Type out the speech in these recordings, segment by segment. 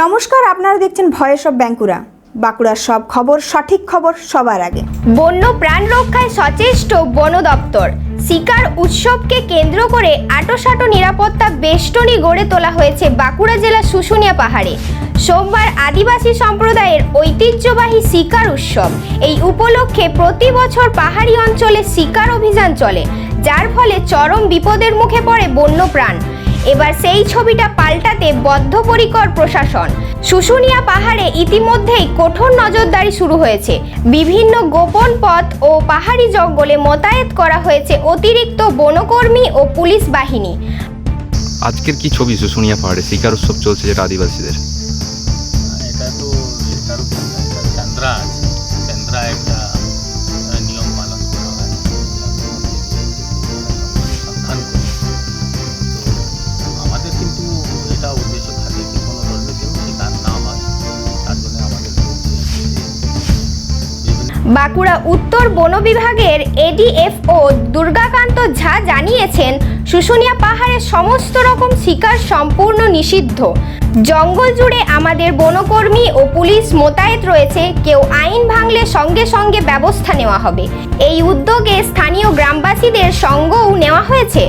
নমস্কার, আপনারা দেখছেন ভয়েস অফ ব্যাঙ্কুরা। বাঁকুড়ার সব খবর, সঠিক খবর সবার আগে। বন্য প্রাণ রক্ষায় সচেষ্ট বন দপ্তর। শিকার উৎসবকে কেন্দ্র করে আটোসাটো নিরাপত্তা বেষ্টনী গড়ে তোলা হয়েছে বাঁকুড়া জেলার শুশুনিয়া পাহাড়ে। সোমবার আদিবাসী সম্প্রদায়ের ঐতিহ্যবাহী শিকার উৎসব। এই উপলক্ষে প্রতি বছর পাহাড়ি অঞ্চলে শিকার অভিযান চলে, যার ফলে চরম বিপদের মুখে পড়ে বন্যপ্রাণ এবার সেই ছবিটা পাল্টাতে বদ্ধপরিকর প্রশাসন। শুশুনিয়া পাহাড়ে ইতিমধ্যেই কঠোর নজরদারি শুরু হয়েছে। বিভিন্ন গোপন পথ ও পাহাড়ি জঙ্গলে মোতায়েত করা হয়েছে অতিরিক্ত বনকর্মী ও পুলিশ বাহিনী। আজকের কি ছবি শুশুনিয়া পাহাড়ে? শিকার উৎসব চলছে যেটা আদিবাসীদের। বাঁকুড়া উত্তর বন বিভাগের এডিএফও দুর্গাকান্ত ঝা জানিয়েছেন, শুশুনিয়া পাহাড়ের সমস্ত রকম শিকার সম্পূর্ণ নিষিদ্ধ। জঙ্গল জুড়ে আমাদের বনকর্মী ও পুলিশ মোতায়েত রয়েছে, কেউ আইন ভাঙলে সঙ্গে সঙ্গে ব্যবস্থা নেওয়া হবে। এই উদ্যোগে স্থানীয় গ্রামবাসীদের সঙ্গও নেওয়া হয়েছে।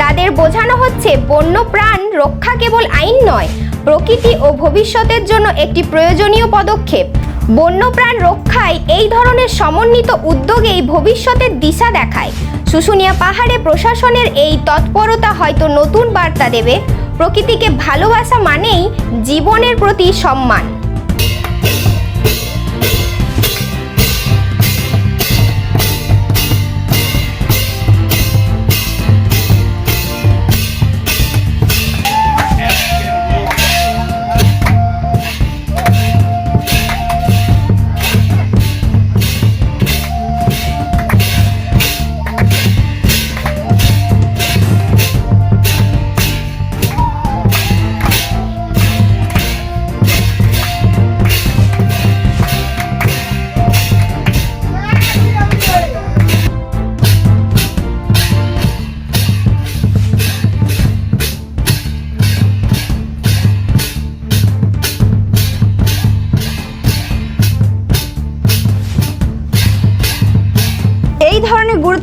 তাদের বোঝানো হচ্ছে বন্য প্রাণ রক্ষা কেবল আইন নয়, প্রকৃতি ও ভবিষ্যতের জন্য একটি প্রয়োজনীয় পদক্ষেপ। বন্যপ্রাণ রক্ষায় এই ধরনের সমন্বিত উদ্যোগেই ভবিষ্যতের দিশা দেখায়। শুশুনিয়া পাহাড়ে প্রশাসনের এই তৎপরতা হয়তো নতুন বার্তা দেবে। প্রকৃতিকে ভালোবাসা মানেই জীবনের প্রতি সম্মান।